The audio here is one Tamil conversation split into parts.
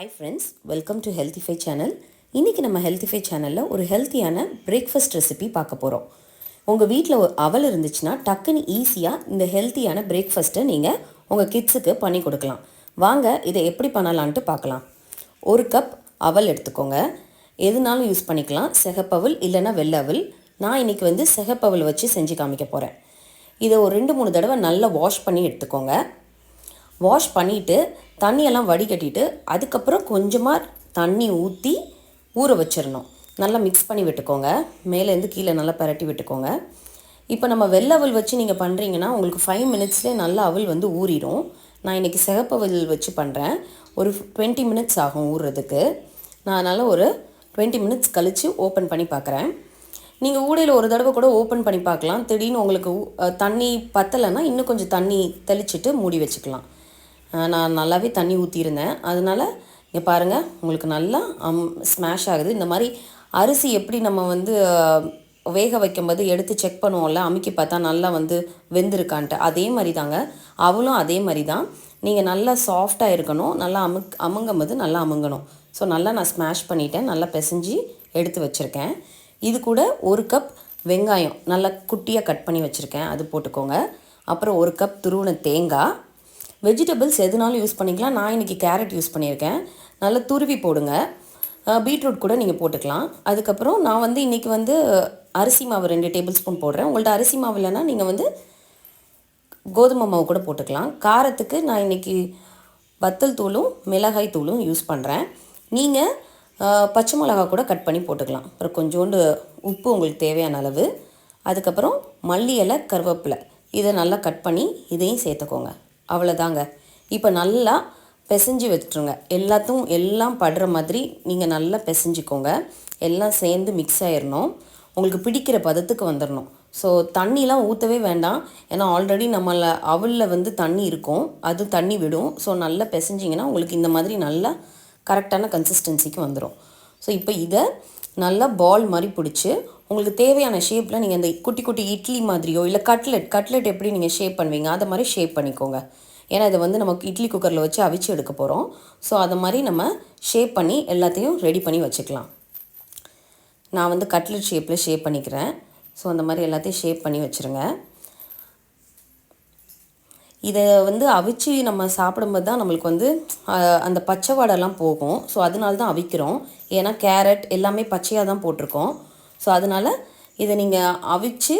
Hi friends welcome to Healthify channel இன்றைக்கி நம்ம ஹெல்த்திஃபை சேனலில் ஒரு ஹெல்த்தியான பிரேக்ஃபாஸ்ட் ரெசிபி பார்க்க போகிறோம் உங்கள் வீட்டில் ஒரு அவல் இருந்துச்சுன்னா டக்குன்னு ஈஸியாக இந்த ஹெல்த்தியான பிரேக்ஃபாஸ்ட்டை நீங்கள் உங்கள் கிட்ஸுக்கு பண்ணி கொடுக்கலாம். வாங்க இதை எப்படி பண்ணலான்ட்டு பார்க்கலாம். ஒரு கப் அவல் எடுத்துக்கோங்க. எதுனாலும் யூஸ் பண்ணிக்கலாம். சிகப்பவல் இல்லைன்னா வெள்ளவல். நான் இன்றைக்கி வந்து சிகப்பவல் வச்சு செஞ்சு காமிக்க போகிறேன் இதை ஒரு ரெண்டு மூணு தடவை நல்லா வாஷ் பண்ணி எடுத்துக்கோங்க. வாஷ் பண்ணிவிட்டு தண்ணியெல்லாம் வடிகட்டிட்டு அதுக்கப்புறம் கொஞ்சமாக தண்ணி ஊற்றி ஊற வச்சிடணும். நல்லா மிக்ஸ் பண்ணி விட்டுக்கோங்க. மேலேருந்து கீழே நல்லா பரட்டி விட்டுக்கோங்க. இப்போ நம்ம வெள்ளை அவல் வச்சு நீங்கள் பண்ணுறீங்கன்னா உங்களுக்கு ஃபைவ் மினிட்ஸ்லேயே நல்லா அவல் வந்து ஊறிடும். நான் இன்றைக்கி சிகப்பவல் வச்சு பண்ணுறேன் ஒரு டுவெண்ட்டி மினிட்ஸ் ஆகும் ஊறுறதுக்கு நான் அதனால் ஒரு டுவெண்ட்டி மினிட்ஸ் கழித்து ஓப்பன் பண்ணி பார்க்குறேன் நீங்கள் ஊடையில் ஒரு தடவை கூட ஓப்பன் பண்ணி பார்க்கலாம் திடீர்னு உங்களுக்கு ஊ- தண்ணி பத்தலைன்னா இன்னும் கொஞ்சம் தண்ணி தெளிச்சிட்டு மூடி வச்சுக்கலாம். நான் நல்லாவே தண்ணி ஊற்றிருந்தேன் அதனால் இங்கே பாருங்கள் உங்களுக்கு நல்லா அம் ஸ்மாஷ் ஆகுது. இந்த மாதிரி அரிசி எப்படி நம்ம வந்து வேக வைக்கும்போது எடுத்து செக் பண்ணுவோம்ல அமுக்கி பார்த்தா நல்லா வந்து வெந்திருக்கான்ட்டு. அதே மாதிரி தாங்க அவளும் அதே மாதிரி தான் நீங்கள் நல்லா சாஃப்டாக இருக்கணும் நல்லா அமுக் அமுங்கும் போது நல்லா அமுங்கணும். ஸோ நல்லா நான் ஸ்மாஷ் பண்ணிட்டேன் நல்லா பிசைஞ்சு எடுத்து வச்சுருக்கேன். இது கூட ஒரு கப் வெங்காயம் நல்லா குட்டியாக கட் பண்ணி வச்சுருக்கேன் அது போட்டுக்கோங்க. அப்புறம் ஒரு கப் துருவன தேங்காய் வெஜிடபிள்ஸ் எதுனாலும் யூஸ் பண்ணிக்கலாம். நான் இன்றைக்கி கேரட் யூஸ் பண்ணியிருக்கேன். நல்லா துருவி போடுங்க. பீட்ரூட் கூட நீங்கள் போட்டுக்கலாம். அதுக்கப்புறம் நான் வந்து இன்றைக்கி வந்து அரிசி மாவு ரெண்டு டேபிள் ஸ்பூன் போடுறேன். உங்கள்ட்ட அரிசி மாவு இல்லைன்னா நீங்கள் வந்து கோதுமை மாவு கூட போட்டுக்கலாம். காரத்துக்கு நான் இன்றைக்கி வத்தல் தூளும் மிளகாய் தூளும் யூஸ் பண்ணுறேன் நீங்கள் பச்சை மிளகா கூட கட் பண்ணி போட்டுக்கலாம். அப்புறம் கொஞ்சோண்டு உப்பு உங்களுக்கு தேவையான அளவு. அதுக்கப்புறம் மல்லி இலை கருவேப்பிலை. இதை நல்லா கட் பண்ணி இதையும் சேர்த்துக்கோங்க. அவ்வளோதாங்க இப்போ நல்லா பிசைஞ்சு வச்சுருங்க எல்லாத்தையும் எல்லாம் படுற மாதிரி நீங்கள் நல்லா பிசைஞ்சிக்கோங்க. எல்லாம் சேர்ந்து மிக்ஸ் ஆயிடணும் உங்களுக்கு பிடிக்கிற பதத்துக்கு வந்துடணும் ஸோ தண்ணிலாம் ஊற்றவே வேண்டாம். ஏன்னா ஆல்ரெடி நம்மளை அவலில் வந்து தண்ணி இருக்கும். அது தண்ணி விடும். ஸோ நல்லா பிசைஞ்சிங்கன்னா உங்களுக்கு இந்த மாதிரி நல்லா கரெக்டான கன்சிஸ்டன்சிக்கு வந்துடும் ஸோ இப்போ இதை நல்லா பால் மாதிரி பிடிச்சி உங்களுக்கு தேவையான ஷேப்பில் நீங்கள் இந்த குட்டி குட்டி இட்லி மாதிரியோ இல்லை கட்லெட் கட்லெட் எப்படி நீங்கள் ஷேப் பண்ணுவீங்க அதை மாதிரி ஷேப் பண்ணிக்கோங்க. ஏன்னா இதை வந்து நமக்கு இட்லி குக்கரில் வச்சு அவிச்சு எடுக்க போகிறோம் ஸோ அதை மாதிரி நம்ம ஷேப் பண்ணி எல்லாத்தையும் ரெடி பண்ணி வச்சுக்கலாம். நான் வந்து கட்லெட் ஷேப்பில் ஷேப் பண்ணிக்கிறேன். ஸோ அந்த மாதிரி எல்லாத்தையும் ஷேப் பண்ணி வச்சுருங்க. இதை வந்து அவிச்சு நம்ம சாப்பிடும்போது தான் நம்மளுக்கு வந்து அந்த பச்சை வாடெல்லாம் போகும். ஸோ அதனால தான் அவிக்கிறோம். ஏன்னா கேரட் எல்லாமே பச்சையாக தான் போட்டிருக்கோம். ஸோ அதனால் இதை நீங்கள் அவிச்சு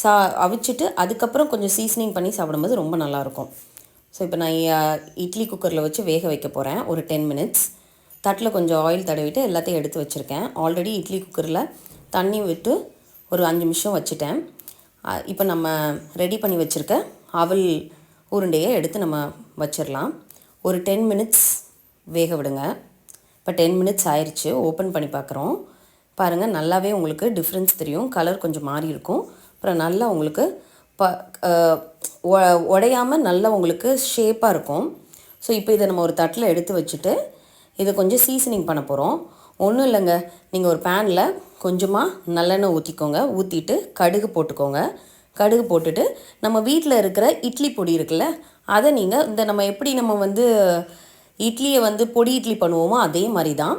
சா அவிச்சிட்டு அதுக்கப்புறம் கொஞ்சம் சீசனிங் பண்ணி சாப்பிடும்போது ரொம்ப நல்லாயிருக்கும் ஸோ இப்போ நான் இட்லி குக்கரில் வச்சு வேக வைக்க போகிறேன் ஒரு டென் மினிட்ஸ் தட்டில் கொஞ்சம் ஆயில் தடவிட்டு எல்லாத்தையும் எடுத்து வச்சுருக்கேன். ஆல்ரெடி இட்லி குக்கரில் தண்ணி விட்டு ஒரு அஞ்சு நிமிஷம் வச்சுட்டேன். இப்போ நம்ம ரெடி பண்ணி வச்சுருக்க அவல் உருண்டையை எடுத்து நம்ம வச்சிடலாம் ஒரு டென் மினிட்ஸ் வேக விடுங்க. இப்போ டென் மினிட்ஸ் ஆயிடுச்சு ஓப்பன் பண்ணி பார்க்குறோம் பாருங்கள் நல்லாவே உங்களுக்கு டிஃப்ரென்ஸ் தெரியும். கலர் கொஞ்சம் மாறி இருக்கும் அப்புறம் நல்லா உங்களுக்கு ப உடையாமல் நல்லா உங்களுக்கு ஷேப்பாக இருக்கும். ஸோ இப்போ இதை நம்ம ஒரு தட்டில் எடுத்து வச்சுட்டு இதை கொஞ்சம் சீசனிங் பண்ண போகிறோம் ஒன்றும் இல்லைங்க. நீங்கள் ஒரு பேனில் கொஞ்சமாக நல்லெண்ணெய் ஊற்றிக்கோங்க ஊற்றிட்டு கடுகு போட்டுக்கோங்க. கடுகு போட்டுட்டு நம்ம வீட்டில் இருக்கிற இட்லி பொடி இருக்குல்ல அதை நீங்கள் இந்த நம்ம எப்படி நம்ம வந்து இட்லியை வந்து பொடி இட்லி பண்ணுவோமோ அதே மாதிரி தான்.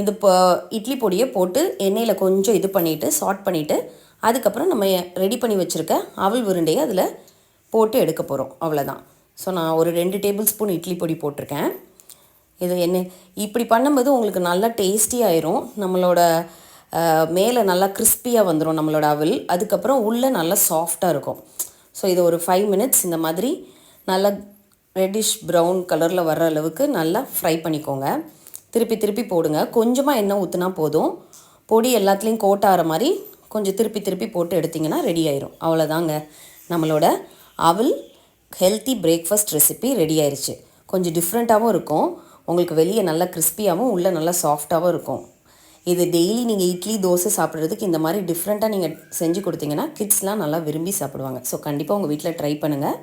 இந்த இப்போ இட்லி பொடியை போட்டு எண்ணெயில் கொஞ்சம் இது பண்ணிவிட்டு சாட் பண்ணிவிட்டு அதுக்கப்புறம் நம்ம ரெடி பண்ணி வச்சுருக்க அவல் உருண்டையை அதில் போட்டு எடுக்க போகிறோம். அவ்வளோதான். ஸோ நான் ஒரு ரெண்டு டேபிள் ஸ்பூன் இட்லி பொடி போட்டிருக்கேன். இது என்ன இப்படி பண்ணும்போது உங்களுக்கு நல்லா டேஸ்டியாயிரும் நம்மளோட மேலே நல்லா கிறிஸ்பியாக வந்துடும் நம்மளோட அவல். அதுக்கப்புறம் உள்ளே நல்லா சாஃப்டாக இருக்கும். ஸோ இது ஒரு ஃபைவ் மினிட்ஸ் இந்த மாதிரி நல்லா ரெட்டிஷ் ப்ரௌன் கலரில் வர்ற அளவுக்கு நல்லா ஃப்ரை பண்ணிக்கோங்க. திருப்பி திருப்பி போடுங்க. கொஞ்சமாக எண்ணெய் ஊற்றுனா போதும். பொடி எல்லாத்துலேயும் கோட் ஆகிற மாதிரி கொஞ்சம் திருப்பி திருப்பி போட்டு எடுத்திங்கன்னா ரெடி ஆயிரும். அவ்வளோதாங்க நம்மளோட அவல் ஹெல்த்தி பிரேக்ஃபாஸ்ட் ரெசிபி ரெடி ஆயிடுச்சு கொஞ்சம் டிஃப்ரெண்ட்டாகவும் இருக்கும். உங்களுக்கு வெளியே நல்லா கிறிஸ்பியாகவும் உள்ளே நல்லா சாஃப்டாகவும் இருக்கும். இது டெய்லி நீங்கள் இட்லி தோசை சாப்பிட்றதுக்கு இந்த மாதிரி டிஃப்ரெண்ட்டாக நீங்கள் செஞ்சு கொடுத்தீங்கன்னா கிட்ஸ்லாம் நல்லா விரும்பி சாப்பிடுவாங்க. ஸோ கண்டிப்பாக உங்கள் வீட்டில் ட்ரை பண்ணுங்கள்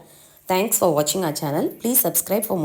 தேங்க்ஸ் ஃபார் வாட்சிங் our channel please subscribe for